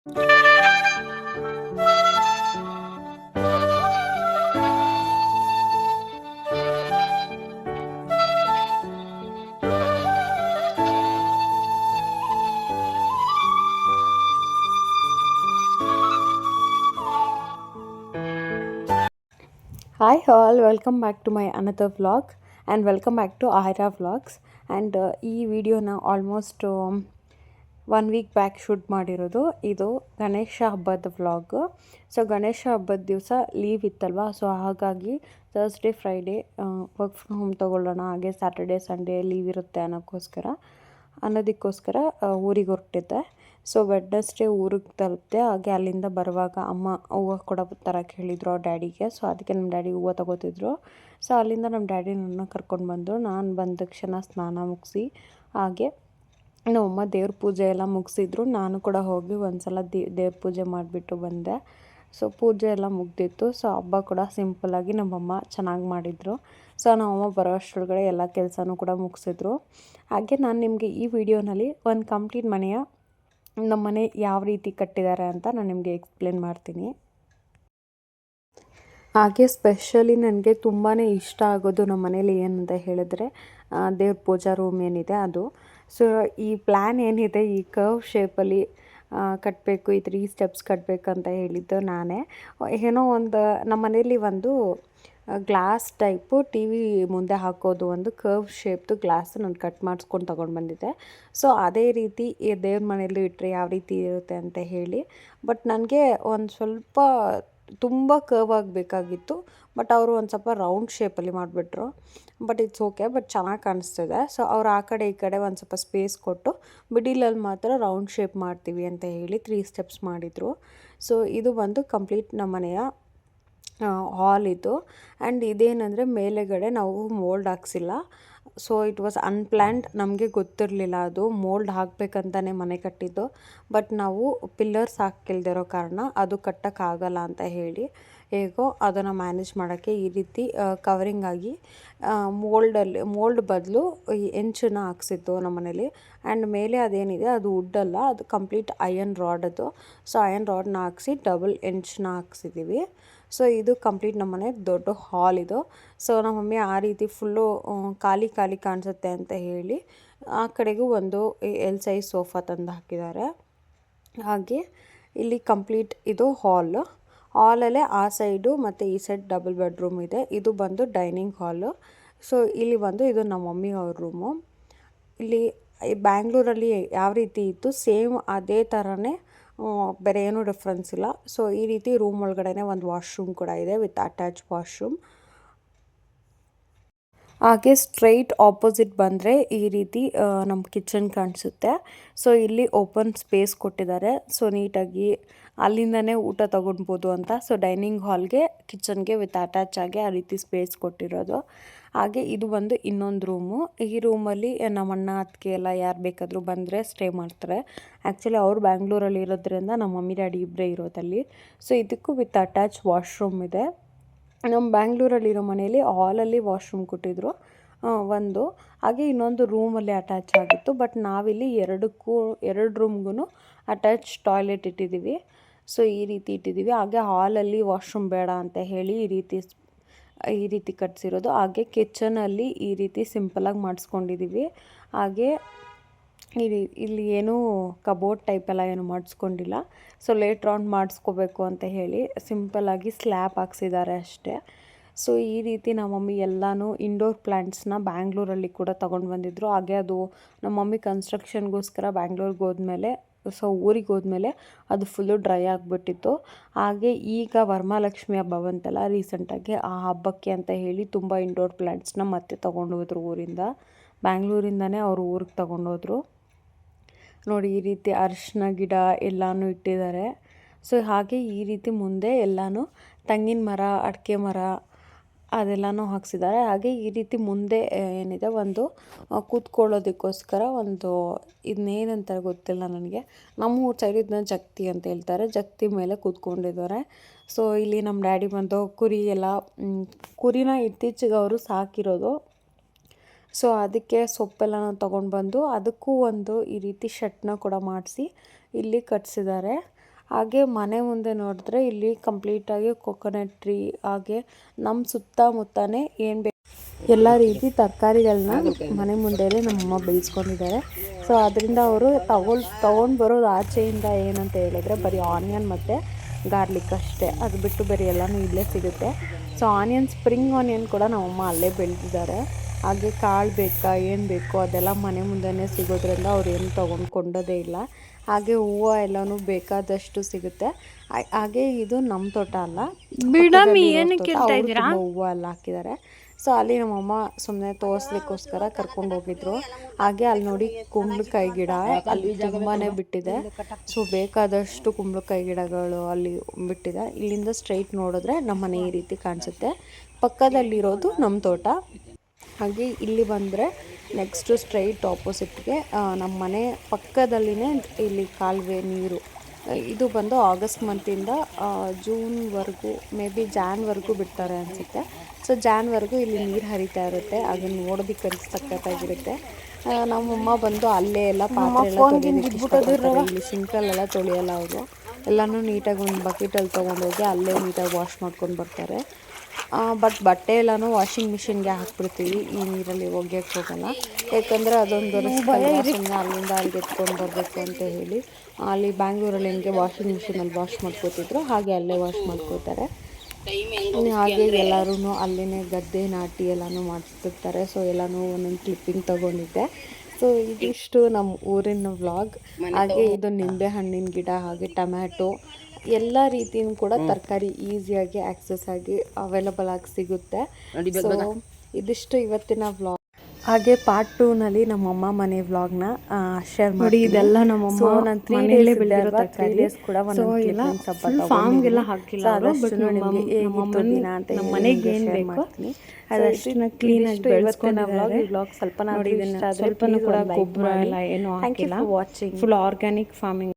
Hi all welcome back to my another vlog and welcome back to Ayra vlogs and ಈ ವಿಡಿಯೋನ almost one week back shoot ಮಾಡಿರೋದು. ಇದು ಗಣೇಶ ಹಬ್ಬದ vlog so Ganesha ಹಬ್ಬದ ದಿವಸ leave ಇತ್ತಲ್ವ? ಸೊ ಹಾಗಾಗಿ Thursday Friday work from home ತೊಗೊಳ್ಳೋಣ. ಹಾಗೆ ಸ್ಯಾಟರ್ಡೇ ಸಂಡೇ ಲೀವ್ ಇರುತ್ತೆ ಅನ್ನೋಕ್ಕೋಸ್ಕರ. ಅನ್ನೋದಕ್ಕೋಸ್ಕರ ಊರಿಗೆ ಹೊರಟಿದ್ದೆ. ಸೊ ವೆಡ್ನೆಸ್ಡೇ ಊರಿಗೆ ತಲುಪಿದೆ. ಹಾಗೆ ಅಲ್ಲಿಂದ ಬರುವಾಗ ಅಮ್ಮ ಹೂವು ಕೊಡೋ ಥರ ಕೇಳಿದ್ರು ಅವ್ರ ಡ್ಯಾಡಿಗೆ. ಸೊ ಅದಕ್ಕೆ ನಮ್ಮ ಡ್ಯಾಡಿ ಹೂವು ತಗೋತಿದ್ರು. ಸೊ ಅಲ್ಲಿಂದ ನಮ್ಮ ಡ್ಯಾಡಿ ನನ್ನ ಕರ್ಕೊಂಡು ಬಂದರು. ನಾನು ಬಂದ ತಕ್ಷಣ ಸ್ನಾನ ಮುಗಿಸಿ ಹಾಗೆ ನಮ್ಮಮ್ಮ ದೇವ್ರ ಪೂಜೆ ಎಲ್ಲ ಮುಗಿಸಿದ್ರು, ನಾನು ಕೂಡ ಹೋಗಿ ಒಂದು ಸಲ ದೇವ್ರ ಪೂಜೆ ಮಾಡಿಬಿಟ್ಟು ಬಂದೆ. ಸೊ ಪೂಜೆ ಎಲ್ಲ ಮುಗ್ದಿತ್ತು. ಸೊ ಹಬ್ಬ ಕೂಡ ಸಿಂಪಲ್ಲಾಗಿ ನಮ್ಮಮ್ಮ ಚೆನ್ನಾಗಿ ಮಾಡಿದರು. ಸೊ ನಮ್ಮಮ್ಮ ಬರೋ ಅಷ್ಟರೊಳಗಡೆ ಎಲ್ಲ ಕೆಲಸನೂ ಕೂಡ ಮುಗಿಸಿದ್ರು. ಹಾಗೆ ನಾನು ನಿಮಗೆ ಈ ವಿಡಿಯೋನಲ್ಲಿ ಒಂದು ಕಂಪ್ಲೀಟ್ ಮನೆಯ ನಮ್ಮ ಮನೆ ಯಾವ ರೀತಿ ಕಟ್ಟಿದ್ದಾರೆ ಅಂತ ನಾನು ನಿಮಗೆ ಎಕ್ಸ್ಪ್ಲೇನ್ ಮಾಡ್ತೀನಿ. ಹಾಗೆ ಸ್ಪೆಷಲಿ ನನಗೆ ತುಂಬಾ ಇಷ್ಟ ಆಗೋದು ನಮ್ಮ ಮನೇಲಿ ಏನಂತ ಹೇಳಿದ್ರೆ ದೇವ್ರ ಪೂಜಾ ರೂಮ್ ಏನಿದೆ ಅದು. ಸೊ ಈ ಪ್ಲ್ಯಾನ್ ಏನಿದೆ, ಈ ಕರ್ವ್ ಶೇಪಲ್ಲಿ ಕಟ್ಟಬೇಕು ಈ ತ್ರೀ ಸ್ಟೆಪ್ಸ್ ಕಟ್ಟಬೇಕಂತ ಹೇಳಿದ್ದು ನಾನೇ. ಏನೋ ಒಂದು ನಮ್ಮ ಮನೇಲಿ ಒಂದು ಗ್ಲಾಸ್ ಟೈಪು ಟಿ ವಿ ಮುಂದೆ ಹಾಕೋದು, ಒಂದು ಕರ್ವ್ ಶೇಪ್ದು ಗ್ಲಾಸ್ ನಾನು ಕಟ್ ಮಾಡಿಸ್ಕೊಂಡು ತೊಗೊಂಡು ಬಂದಿದ್ದೆ. ಸೊ ಅದೇ ರೀತಿ ದೇವ್ರ ಮನೆಯಲ್ಲೂ ಇಟ್ಟರೆ ಯಾವ ರೀತಿ ಇರುತ್ತೆ ಅಂತ ಹೇಳಿ. ಬಟ್ ನನಗೆ ಒಂದು ಸ್ವಲ್ಪ ತುಂಬ ಕರ್ವ್ ಆಗಬೇಕಾಗಿತ್ತು ಬಟ್ ಅವರು ಒಂದು ಸ್ವಲ್ಪ ರೌಂಡ್ ಶೇಪಲ್ಲಿ ಮಾಡಿಬಿಟ್ರು. ಬಟ್ ಇಟ್ಸ್ ಓಕೆ ಬಟ್ ಚೆನ್ನಾಗಿ ಕಾಣಿಸ್ತಿದೆ. ಸೊ ಅವ್ರು ಆ ಕಡೆ ಈ ಕಡೆ ಒಂದು ಸ್ವಲ್ಪ ಸ್ಪೇಸ್ ಕೊಟ್ಟು ಮಿಡಿಲಲ್ಲಿ ಮಾತ್ರ ರೌಂಡ್ ಶೇಪ್ ಮಾಡ್ತೀವಿ ಅಂತ ಹೇಳಿ ತ್ರೀ ಸ್ಟೆಪ್ಸ್ ಮಾಡಿದರು. ಸೊ ಇದು ಬಂದು ಕಂಪ್ಲೀಟ್ ನಮ್ಮ ಮನೆಯ ಹಾಲ್ ಇದು. ಆ್ಯಂಡ್ ಇದೇನಂದರೆ ಮೇಲೆಗಡೆ ನಾವು ಮೋಲ್ಡ್ ಹಾಕ್ಸಿಲ್ಲ. ಸೊ ಇಟ್ ವಾಸ್ ಅನ್ಪ್ಲ್ಯಾಂಡ್ ನಮಗೆ ಗೊತ್ತಿರಲಿಲ್ಲ ಅದು. ಮೋಲ್ಡ್ ಹಾಕಬೇಕಂತಲೇ ಮನೆ ಕಟ್ಟಿದ್ದು. ಬಟ್ ನಾವು ಪಿಲ್ಲರ್ಸ್ ಹಾಕಿಲ್ದಿರೋ ಕಾರಣ ಅದು ಕಟ್ಟೋಕ್ಕಾಗಲ್ಲ ಅಂತ ಹೇಳಿ ಹೇಗೋ ಅದನ್ನು ಮ್ಯಾನೇಜ್ ಮಾಡೋಕ್ಕೆ ಈ ರೀತಿ ಕವರಿಂಗ್ ಆಗಿ ಮೋಲ್ಡಲ್ಲಿ ಮೋಲ್ಡ್ ಬದಲು ಈ ಹೆಂಚನ್ನ ಹಾಕ್ಸಿದ್ದು ನಮ್ಮ ಮನೇಲಿ. ಆ್ಯಂಡ್ ಮೇಲೆ ಅದೇನಿದೆ, ಅದು ವುಡ್ಡಲ್ಲ ಅದು ಕಂಪ್ಲೀಟ್ ಐಯನ್ ರಾಡ್ ಅದು. ಸೊ ಐಯನ್ ರಾಡ್ನ ಹಾಕ್ಸಿ ಡಬಲ್ ಎಂಚನ್ನ ಹಾಕ್ಸಿದ್ದೀವಿ ಸೊ ಇದು ಕಂಪ್ಲೀಟ್ ನಮ್ಮ ಮನೆ, ದೊಡ್ಡ ಹಾಲ್ ಇದು. ಸೊ ನಮ್ಮ ಮಮ್ಮಿ ಆ ರೀತಿ ಫುಲ್ಲು ಖಾಲಿ ಖಾಲಿ ಕಾಣಿಸುತ್ತೆ ಅಂತ ಹೇಳಿ ಆ ಕಡೆಗೂ ಒಂದು ಎಲ್ ಸೈಜ್ ಸೋಫಾ ತಂದು ಹಾಕಿದ್ದಾರೆ. ಹಾಗೆ ಇಲ್ಲಿ ಕಂಪ್ಲೀಟ್ ಇದು ಹಾಲ್ ಹಾಲಲ್ಲೇ ಆ ಸೈಡು ಮತ್ತು ಈ ಸೈಡ್ ಡಬಲ್ ಬೆಡ್ರೂಮ್ ಇದೆ. ಇದು ಬಂದು ಡೈನಿಂಗ್ ಹಾಲು ಸೊ ಇಲ್ಲಿ ಬಂದು ಇದು ನಮ್ಮ ಮಮ್ಮಿ ಅವ್ರ ರೂಮು ಇಲ್ಲಿ ಬ್ಯಾಂಗ್ಳೂರಲ್ಲಿ ಯಾವ ರೀತಿ ಇತ್ತು ಸೇಮ್ ಅದೇ ಥರನೇ ಬೇರೆ ಏನೂ ಡಿಫ್ರೆನ್ಸ್ ಇಲ್ಲ. ಸೊ ಈ ರೀತಿ ರೂಮ್ ಒಳಗಡೆ ಒಂದು ವಾಶ್ರೂಮ್ ಕೂಡ ಇದೆ ವಿತ್ ಅಟ್ಯಾಚ್ ವಾಶ್ರೂಮ್ ಹಾಗೆ ಸ್ಟ್ರೈಟ್ ಆಪೋಸಿಟ್ ಬಂದರೆ ಈ ರೀತಿ ನಮ್ಮ ಕಿಚನ್ ಕಾಣಿಸುತ್ತೆ. ಸೊ ಇಲ್ಲಿ ಓಪನ್ ಸ್ಪೇಸ್ ಕೊಟ್ಟಿದ್ದಾರೆ. ಸೊ ನೀಟಾಗಿ ಅಲ್ಲಿಂದನೇ ಊಟ ತೊಗೊಳ್ಬೋದು ಅಂತ. ಸೊ ಡೈನಿಂಗ್ ಹಾಲ್ಗೆ ಕಿಚನ್ಗೆ ವಿತ್ ಅಟ್ಯಾಚ್ ಆಗಿ ಆ ರೀತಿ ಸ್ಪೇಸ್ ಕೊಟ್ಟಿರೋದು. ಹಾಗೆ ಇದು ಬಂದು ಇನ್ನೊಂದು ರೂಮು. ಈ ರೂಮಲ್ಲಿ ನಮ್ಮ ಅಣ್ಣ, ಅತ್ತಿಗೆ ಎಲ್ಲ ಯಾರು ಬೇಕಾದರೂ ಬಂದರೆ ಸ್ಟೇ ಮಾಡ್ತಾರೆ. ಆ್ಯಕ್ಚುಲಿ ಅವರು ಬ್ಯಾಂಗ್ಳೂರಲ್ಲಿ ಇರೋದ್ರಿಂದ ನಮ್ಮ ಮಮ್ಮಿ, ಡ್ಯಾಡಿ ಇಬ್ಬರೇ ಇರೋದಲ್ಲಿ. ಸೊ ಇದಕ್ಕೂ ವಿತ್ ಅಟ್ಯಾಚ್ ವಾಶ್ರೂಮ್ ಇದೆ. ನಮ್ಮ ಬ್ಯಾಂಗ್ಳೂರಲ್ಲಿರೋ ಮನೆಯಲ್ಲಿ ಹಾಲಲ್ಲಿ ವಾಶ್ರೂಮ್ ಕೊಟ್ಟಿದ್ರು. ಒಂದು. ಹಾಗೆ ಇನ್ನೊಂದು ರೂಮಲ್ಲಿ ಅಟ್ಯಾಚ್ ಆಗಿತ್ತು. ಬಟ್ ನಾವಿಲ್ಲಿ ಎರಡಕ್ಕೂ, ಎರಡು ರೂಮ್ಗೂ ಅಟ್ಯಾಚ್ ಟಾಯ್ಲೆಟ್ ಇಟ್ಟಿದ್ದೀವಿ. ಸೊ ಈ ರೀತಿ ಇಟ್ಟಿದ್ದೀವಿ. ಹಾಗೆ ಹಾಲಲ್ಲಿ ವಾಶ್ರೂಮ್ ಬೇಡ ಅಂತ ಹೇಳಿ ಈ ರೀತಿ ಈ ರೀತಿ ಕಟ್ಸಿರೋದು. ಹಾಗೆ ಕಿಚನಲ್ಲಿ ಈ ರೀತಿ ಸಿಂಪಲಾಗಿ ಮಾಡಿಸ್ಕೊಂಡಿದ್ದೀವಿ ಹಾಗೆ ಇಲ್ಲಿ ಇಲ್ಲಿ ಏನೂ ಕಬೋರ್ಡ್ ಟೈಪೆಲ್ಲ ಏನು ಮಾಡಿಸ್ಕೊಂಡಿಲ್ಲ. ಸೊ ಲೇಟ್ ರೌಂಡ್ ಮಾಡಿಸ್ಕೋಬೇಕು ಅಂತ ಹೇಳಿ ಸಿಂಪಲಾಗಿ ಸ್ಲ್ಯಾಬ್ ಹಾಕ್ಸಿದ್ದಾರೆ ಅಷ್ಟೇ. ಸೊ ಈ ರೀತಿ ನಮ್ಮ ಮಮ್ಮಿ ಎಲ್ಲನೂ ಇಂಡೋರ್ ಪ್ಲ್ಯಾಂಟ್ಸ್ನ ಬ್ಯಾಂಗ್ಳೂರಲ್ಲಿ ಕೂಡ ತೊಗೊಂಡು ಬಂದಿದ್ರು. ಹಾಗೆ ಅದು ನಮ್ಮ ಮಮ್ಮಿ ಕನ್ಸ್ಟ್ರಕ್ಷನ್ಗೋಸ್ಕರ ಬ್ಯಾಂಗ್ಳೂರ್ಗೆ ಹೋದ್ಮೇಲೆ ಸೊ ಊರಿಗೆ ಹೋದ್ಮೇಲೆ ಅದು ಫುಲ್ಲು ಡ್ರೈ ಆಗಿಬಿಟ್ಟಿತ್ತು. ಹಾಗೆ ಈಗ ವರಮಹಾಲಕ್ಷ್ಮಿ ಹಬ್ಬ ಬಂತಲ್ಲ ರೀಸೆಂಟಾಗಿ ಆ ಹಬ್ಬಕ್ಕೆ ಅಂತ ಹೇಳಿ ತುಂಬ ಇಂಡೋರ್ ಪ್ಲ್ಯಾಂಟ್ಸ್ನ ಮತ್ತೆ ತೊಗೊಂಡು ಹೋದ್ರು ಊರಿಂದ. ಬ್ಯಾಂಗ್ಳೂರಿಂದನೇ ಅವರು ಊರಿಗೆ ತೊಗೊಂಡೋದ್ರು ನೋಡಿ ಈ ರೀತಿ ಅರಿಶಿನ ಗಿಡ ಎಲ್ಲನೂ ಇಟ್ಟಿದ್ದಾರೆ ಸೊ ಹಾಗೆ ಈ ರೀತಿ ಮುಂದೆ ಎಲ್ಲನೂ ತೆಂಗಿನ ಮರ, ಅಡಿಕೆ ಮರ ಅದೆಲ್ಲನೂ ಹಾಕ್ಸಿದ್ದಾರೆ. ಹಾಗೆ ಈ ರೀತಿ ಮುಂದೆ ಏನಿದೆ, ಒಂದು ಕೂತ್ಕೊಳ್ಳೋದಕ್ಕೋಸ್ಕರ ಒಂದು ಇದನ್ನೇನಂತಾರೆ ಗೊತ್ತಿಲ್ಲ ನನಗೆ. ನಮ್ಮ ಊರ ಸೈಡ್ ಇದನ್ನ ಜಗ್ತಿ ಅಂತ ಹೇಳ್ತಾರೆ. ಜಗ್ತಿ ಮೇಲೆ ಕೂತ್ಕೊಂಡಿದ್ದಾರೆ. ಸೊ ಇಲ್ಲಿ ನಮ್ಮ ಡ್ಯಾಡಿ ಬಂದು ಕುರಿ ಎಲ್ಲ ಕುರಿನ ಇತ್ತೀಚೆಗೆ ಅವರು ಸಾಕಿರೋದು. ಸೊ ಅದಕ್ಕೆ ಸೊಪ್ಪೆಲ್ಲ ತೊಗೊಂಡು ಬಂದು ಅದಕ್ಕೂ ಒಂದು ಈ ರೀತಿ ಶರ್ಟ್ನ ಕೂಡ ಮಾಡಿಸಿ ಇಲ್ಲಿ ಕಟ್ಸಿದ್ದಾರೆ. ಹಾಗೆ ಮನೆ ಮುಂದೆ ನೋಡಿದ್ರೆ ಇಲ್ಲಿ ಕಂಪ್ಲೀಟ್ ಆಗಿ ಕೊಕೊನಟ್ ಟ್ರೀ ಹಾಗೆ ನಮ್ಮ ಸುತ್ತಮುತ್ತನೇ ಏನು ಬೇಕು ಎಲ್ಲ ರೀತಿ ತರಕಾರಿಗಳನ್ನ ಮನೆ ಮುಂದೆ ನಮ್ಮಮ್ಮ ಬೆಳೆಸ್ಕೊಂಡಿದ್ದಾರೆ. ಸೊ ಅದರಿಂದ ಅವರು ತಗೊಳ್, ತೊಗೊಂಡು ಬರೋದು ಆಚೆಯಿಂದ ಏನಂತ ಹೇಳಿದ್ರೆ ಬರೀ ಆನಿಯನ್ ಮತ್ತು ಗಾರ್ಲಿಕ್ ಅಷ್ಟೇ. ಅದು ಬಿಟ್ಟು ಬರೀ ಎಲ್ಲನೂ ಇಲ್ಲೇ ಸಿಗುತ್ತೆ. ಸೊ ಆನಿಯನ್ ಸ್ಪ್ರಿಂಗ್ ಆನಿಯನ್ ಕೂಡ ನಮ್ಮಮ್ಮ ಅಲ್ಲೇ ಬೆಳೆದಿದ್ದಾರೆ. ಹಾಗೆ ಕಾಳು ಬೇಕಾ ಏನು ಬೇಕೋ ಅದೆಲ್ಲ ಮನೆ ಮುಂದೆನೇ ಸಿಗೋದ್ರಿಂದ ಅವ್ರು ಏನು ತೊಗೊಂಡು ಕೊಂಡೋದೇ ಇಲ್ಲ. ಹಾಗೆ ಹೂವು ಎಲ್ಲನೂ ಬೇಕಾದಷ್ಟು ಸಿಗುತ್ತೆ. ಹಾಗೆ ಇದು ನಮ್ಮ ತೋಟ ಅಲ್ಲ? ತುಂಬ ಹೂವು ಎಲ್ಲ ಹಾಕಿದ್ದಾರೆ. ಸೊ ಅಲ್ಲಿ ನಮ್ಮಮ್ಮ ಸುಮ್ಮನೆ ತೋರಿಸ್ಲಿಕ್ಕೋಸ್ಕರ ಕರ್ಕೊಂಡು ಹೋಗಿದ್ರು. ಹಾಗೆ ಅಲ್ಲಿ ನೋಡಿ ಕುಂಬಳಕಾಯಿ ಗಿಡ ಅಲ್ಲಿ ತುಂಬಾನೇ ಬಿಟ್ಟಿದೆ. ಸೊ ಬೇಕಾದಷ್ಟು ಕುಂಬಳಕಾಯಿ ಗಿಡಗಳು ಅಲ್ಲಿ ಬಿಟ್ಟಿದೆ. ಇಲ್ಲಿಂದ ಸ್ಟ್ರೈಟ್ ನೋಡಿದ್ರೆ ನಮ್ಮ ಮನೆ ಈ ರೀತಿ ಕಾಣಿಸುತ್ತೆ. ಪಕ್ಕದಲ್ಲಿರೋದು ನಮ್ಮ ತೋಟ. ಹಾಗೆ ಇಲ್ಲಿ ಬಂದರೆ ನೆಕ್ಸ್ಟು ಸ್ಟ್ರೈಟ್ ಆಪೋಸಿಟ್ಗೆ ನಮ್ಮ ಮನೆ ಪಕ್ಕದಲ್ಲಿನೇ ಇಲ್ಲಿ ಕಾಲುವೆ ನೀರು. ಇದು ಬಂದು ಆಗಸ್ಟ್ ಮಂತಿಂದ ಜೂನ್ವರೆಗೂ ಮೇ ಬಿ ಜಾನ್ವರೆಗೂ ಬಿಡ್ತಾರೆ ಅನಿಸುತ್ತೆ. ಸೊ ಜಾನ್ವರೆಗೂ ಇಲ್ಲಿ ನೀರು ಹರಿತಾ ಇರುತ್ತೆ ಅದನ್ನು ನೋಡೋದಕ್ಕೆ ಆ, ನಮ್ಮಮ್ಮ ಬಂದು ಅಲ್ಲೇ ಎಲ್ಲ ಪಾತ್ರೆ ಎಲ್ಲ. ಇಲ್ಲಿ ಸಿಂಕಲ್ಲೆಲ್ಲ ತೊಳೆಯಲ್ಲ ಅವರು. ಎಲ್ಲನೂ ನೀಟಾಗಿ ಒಂದು ಬಕೆಟಲ್ಲಿ ತೊಗೊಂಡೋಗಿ ಅಲ್ಲೇ ನೀಟಾಗಿ ವಾಶ್ ಮಾಡ್ಕೊಂಡು ಬರ್ತಾರೆ. ಬಟ್ ಬಟ್ಟೆ ಎಲ್ಲನೂ ವಾಷಿಂಗ್ ಮಿಷಿನ್ಗೆ ಹಾಕ್ಬಿಡ್ತೀವಿ. ಈ ನೀರಲ್ಲಿ ಒಗ್ಯಕ್ಕೆ ಹೋಗಲ್ಲ. ಯಾಕಂದರೆ ಅದೊಂದು ಸುಮ್ಮನೆ ಅಲ್ಲಿಂದ ಅಲ್ಲಿಗೆ ಎತ್ಕೊಂಡು ಬರಬೇಕು ಅಂತ ಹೇಳಿ. ಅಲ್ಲಿ ಬ್ಯಾಂಗ್ಳೂರಲ್ಲಿ ಹೆಂಗೆ ವಾಷಿಂಗ್ ಮಿಷಿನಲ್ಲಿ ವಾಶ್ ಮಾಡ್ಕೋತಿದ್ರು ಹಾಗೆ ಅಲ್ಲೇ ವಾಶ್ ಮಾಡ್ಕೋತಾರೆ. ಹಾಗೆ ಎಲ್ಲರೂ ಅಲ್ಲೇ ಗದ್ದೆ ನಾಟಿ ಎಲ್ಲನೂ ಮಾಡಿಸ್ತಿರ್ತಾರೆ ಸೊ ಎಲ್ಲನೂ ಒಂದೊಂದು ಕ್ಲಿಪ್ಪಿಂಗ್ ತಗೊಂಡಿದ್ದೆ. ಸೊ ಇದಿಷ್ಟು ನಮ್ಮ ಊರಿನ ವ್ಲಾಗ್ ಹಾಗೆ ಇದು ನಿಂಬೆ ಹಣ್ಣಿನ ಗಿಡ ಹಾಗೆ ಟೊಮ್ಯಾಟೊ ಎಲ್ಲ ರೀತಿಯೂ ಕೂಡ ತರಕಾರಿ ಈಸಿಯಾಗಿ ಆಕ್ಸೆಸ್ ಆಗಿ ಅವೈಲಬಲ್ ಆಗಿ ಸಿಗುತ್ತೆ ಸೊ ಇದಿಷ್ಟು ಇವತ್ತಿನ ವ್ಲಾಗ್ ಹಾಗೆ ಪಾರ್ಟ್ ಟೂನಲ್ಲಿ ನಮ್ಮಮ್ಮ ಮನೆ ವ್ಲಾಗ್ನ ಶೇರ್ ಮಾಡಿ ಇದೆಲ್ಲ ನಮ್ಮಮ್ಮ ನಾನು ತ್ರೀ ಡೇಸ್ ಬೆಳೆದಿರೋ ತರಕಾರಿ. ಡೇಸ್ ಕೂಡ ಒಂದು ಎಲ್ಲ ಸ್ವಲ್ಪ ತಗೊಂಡಿದ್ದೀನಿ. ಹಾಕಿಲ್ಲ ಅದಷ್ಟು ನಮ್ಮ ನಿಮ್ಗೆ ಹೇಗಿತ್ತು ದಿನ ಅಂತ ನಮ್ಮ ಮನೆಗೆ ಏನು ಬೇಕು ಅದಷ್ಟನ್ನ ಆಗಿ vlog. ಈ vlog ಸ್ವಲ್ಪನಾದ್ರೂ ನೋಡಿ ಇದನ್ನ ಇಷ್ಟ ಆದ್ರೆ ಸ್ವಲ್ಪನೂ ಕೂಡ ಗೊಬ್ಬರ ಮಾಡಿ. ಎಲ್ಲ ಏನು ಹಾಕಿಲ್ಲ ವಾಚಿಂಗ್. Full organic farming